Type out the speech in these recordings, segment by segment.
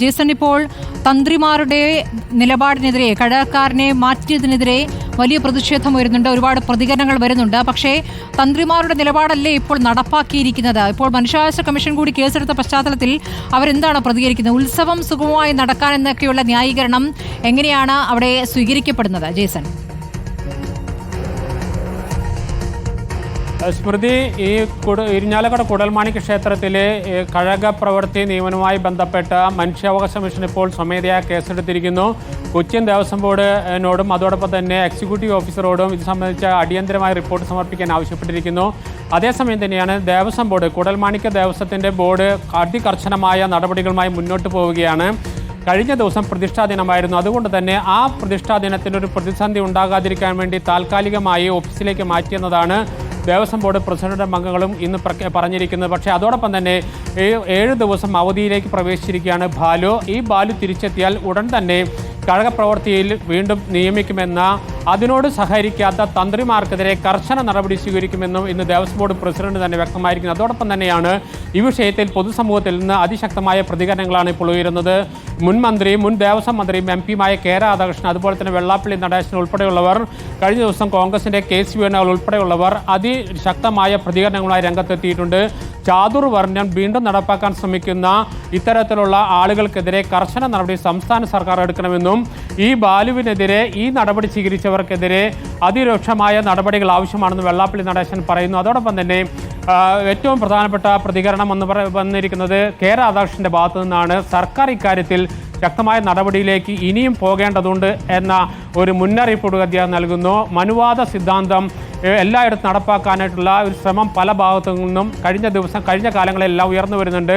Jason ഇപ്പോൾ തന്ത്രിമാരുടെ നിലപാടിനെതിരെ കഴകക്കാരനെ മാറ്റിയതിനെതിരെ വലിയ പ്രതിഷേധം വരുന്നുണ്ട് ഒരുപാട് പ്രതികരണങ്ങൾ വരുന്നുണ്ട്. പക്ഷേ തന്ത്രിമാരുടെ നിലപാടല്ലേ ഇപ്പോൾ നടപ്പാക്കിയിരിക്കുന്നത്? ഇപ്പോൾ മനുഷ്യാവകാശ കമ്മീഷൻ കൂടി കേസെടുത്ത പശ്ചാത്തലത്തിൽ അവരെന്താണ് പ്രതികരിക്കുന്നത്? ഉത്സവം സുഗമമായി നടക്കാൻ എന്നൊക്കെയുള്ള ന്യായീകരണം എങ്ങനെയാണ് അവിടെ സ്വീകരിക്കപ്പെടുന്നത്? ജേസൺ സ്മൃതി ഈ കുട ഇരിഞ്ഞാലക്കട കുടൽമാണിക്യ ക്ഷേത്രത്തിലെ കഴകപ്രവർത്തി നിയമനവുമായി ബന്ധപ്പെട്ട മനുഷ്യാവകാശ കമ്മീഷൻ ഇപ്പോൾ സ്വമേധയാ കേസെടുത്തിരിക്കുന്നു. കൊച്ചിൻ ദേവസ്വം ബോർഡിനോടും അതോടൊപ്പം തന്നെ എക്സിക്യൂട്ടീവ് ഓഫീസറോടും ഇത് സംബന്ധിച്ച അടിയന്തരമായ റിപ്പോർട്ട് സമർപ്പിക്കാൻ ആവശ്യപ്പെട്ടിരിക്കുന്നു. അതേസമയം തന്നെയാണ് ദേവസ്വം ബോർഡ് കുടൽമാണിക്യ ദേവസ്വത്തിന്റെ ബോർഡ് അതികർശനമായ നടപടികളുമായി മുന്നോട്ട് പോവുകയാണ്. കഴിഞ്ഞ ദിവസം പ്രതിഷ്ഠാ ദിനമായിരുന്നു. അതുകൊണ്ട് തന്നെ ആ പ്രതിഷ്ഠാ ദിനത്തിനൊരു പ്രതിസന്ധി ഉണ്ടാകാതിരിക്കാൻ വേണ്ടി താൽക്കാലികമായി ഓഫീസിലേക്ക് മാറ്റിയെന്നതാണ് ദേവസ്വം ബോർഡ് പ്രസിഡന്റ് അംഗങ്ങളും ഇന്ന് പറഞ്ഞിരിക്കുന്നത്. പക്ഷേ അതോടൊപ്പം തന്നെ ഏഴ് ദിവസം അവധിയിലേക്ക് പ്രവേശിച്ചിരിക്കുകയാണ് ബാലു. ഈ ബാലു തിരിച്ചെത്തിയാൽ ഉടൻ തന്നെ കഴകപ്രവർത്തിയിൽ വീണ്ടും നിയമിക്കുമെന്ന അതിനോട് സഹകരിക്കാത്ത തന്ത്രിമാർക്കെതിരെ കർശന നടപടി സ്വീകരിക്കുമെന്നും ഇന്ന് ദേവസ്വം ബോർഡ് പ്രസിഡന്റ് തന്നെ വ്യക്തമായിരിക്കുന്നത് അതോടൊപ്പം തന്നെയാണ് ഈ വിഷയത്തിൽ പൊതുസമൂഹത്തിൽ നിന്ന് അതിശക്തമായ പ്രതികരണങ്ങളാണ് ഇപ്പോൾ ഉയരുന്നത്. മുൻ മന്ത്രിയും മുൻ ദേവസ്വം മന്ത്രിയും എം പിയുമായ കെ രാധാകൃഷ്ണൻ അതുപോലെ തന്നെ വെള്ളാപ്പള്ളി നടേശൻ ഉൾപ്പെടെയുള്ളവർ കഴിഞ്ഞ ദിവസം കോൺഗ്രസിന്റെ കെ സി വേണുകൾ ഉൾപ്പെടെയുള്ളവർ അതിശക്തമായ പ്രതികരണങ്ങളുമായി രംഗത്തെത്തിയിട്ടുണ്ട്. ചാതുർവർണം വീണ്ടും നടപ്പാക്കാൻ ശ്രമിക്കുന്ന ഇത്തരത്തിലുള്ള ആളുകൾക്കെതിരെ കർശന നടപടി സംസ്ഥാന സർക്കാർ എടുക്കണമെന്നും ഈ ബാലുവിനെതിരെ ഈ നടപടി സ്വീകരിച്ചവർക്കെതിരെ അതിരൂക്ഷമായ നടപടികൾ ആവശ്യമാണെന്ന് വെള്ളാപ്പള്ളി നടേശൻ പറയുന്നു. അതോടൊപ്പം തന്നെ ഏറ്റവും പ്രധാനപ്പെട്ട പ്രതികരണം എന്ന് പറ വന്നിരിക്കുന്നത് കെ രാധാകൃഷ്ണന്റെ ഭാഗത്തു നിന്നാണ്. സർക്കാർ ഇക്കാര്യത്തിൽ ശക്തമായ നടപടിയിലേക്ക് ഇനിയും പോകേണ്ടതുണ്ട് എന്ന ഒരു മുന്നറിയിപ്പ് അദ്ദേഹം നൽകുന്നു. മനുവാദ സിദ്ധാന്തം എല്ലായിടത്തും നടപ്പാക്കാനായിട്ടുള്ള ഒരു ശ്രമം പല ഭാഗത്തു നിന്നും കഴിഞ്ഞ ദിവസം കഴിഞ്ഞ കാലങ്ങളെല്ലാം ഉയർന്നു വരുന്നുണ്ട്.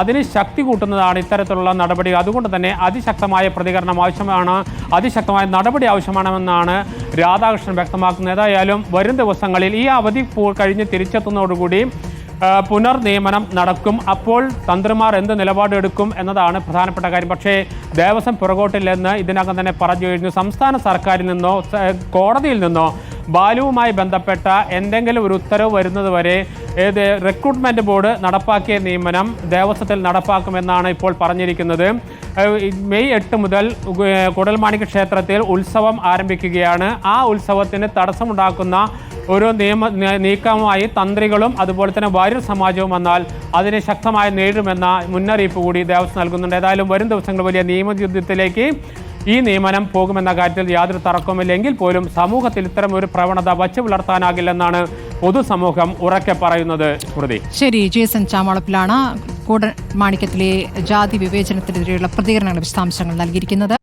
അതിന് ശക്തി കൂട്ടുന്നതാണ് ഇത്തരത്തിലുള്ള നടപടി. അതുകൊണ്ട് തന്നെ അതിശക്തമായ പ്രതികരണം ആവശ്യമാണ് അതിശക്തമായ നടപടി ആവശ്യമാണെന്നാണ് രാധാകൃഷ്ണൻ വ്യക്തമാക്കുന്നത്. ഏതായാലും വരും ദിവസങ്ങളിൽ ഈ അവധി കഴിഞ്ഞ് തിരിച്ചെത്തുന്നതോടുകൂടി പുനർ പുനർനിയമനം നടക്കും. അപ്പോൾ തന്ത്രിമാർ എന്ത് നിലപാടെടുക്കും എന്നതാണ് പ്രധാനപ്പെട്ട കാര്യം. പക്ഷേ ദേവസ്വം പുറകോട്ടില്ലെന്ന് ഇതിനകം തന്നെ പറഞ്ഞു കഴിഞ്ഞു. സംസ്ഥാന സർക്കാരിൽ നിന്നോ കോടതിയിൽ നിന്നോ ബാലുവുമായി ബന്ധപ്പെട്ട എന്തെങ്കിലും ഒരു ഉത്തരവ് വരുന്നത് വരെ ഏത് റിക്രൂട്ട്മെന്റ് ബോർഡ് നടപ്പാക്കിയ നിയമനം ദേവസ്വത്തിൽ നടപ്പാക്കുമെന്നാണ് ഇപ്പോൾ പറഞ്ഞിരിക്കുന്നത്. മെയ് എട്ട് മുതൽ കുടൽമാണിക്ക് ക്ഷേത്രത്തിൽ ഉത്സവം ആരംഭിക്കുകയാണ്. ആ ഉത്സവത്തിന് തടസ്സമുണ്ടാക്കുന്ന ഒരു നിയമ നീക്കമായി തന്ത്രികളും അതുപോലെ തന്നെ വാര്യർ സമാജവും വന്നാൽ അതിനെ ശക്തമായി നേരിടുമെന്ന മുന്നറിയിപ്പ് കൂടി ദേവസ്വം നൽകുന്നുണ്ട്. ഏതായാലും വരും ദിവസങ്ങൾ വലിയ നിയമയുദ്ധത്തിലേക്ക് ഈ നിയമനം പോകുമെന്ന കാര്യത്തിൽ യാതൊരു തർക്കവുമില്ലെങ്കിൽ പോലും സമൂഹത്തിൽ ഇത്തരം ഒരു പ്രവണത വച്ചു പുലർത്താനാകില്ലെന്നാണ് പൊതുസമൂഹം ഉറക്കെ പറയുന്നത്. സ്മൃതി. ശരി ജേസൺ ചാമളപ്പിലാണ് കൂട മാണിക്യത്തിലെ ജാതി വിവേചനത്തിനെതിരെയുള്ള പ്രതികരണങ്ങൾ വിശദാംശങ്ങൾ നൽകിയിരിക്കുന്നത്.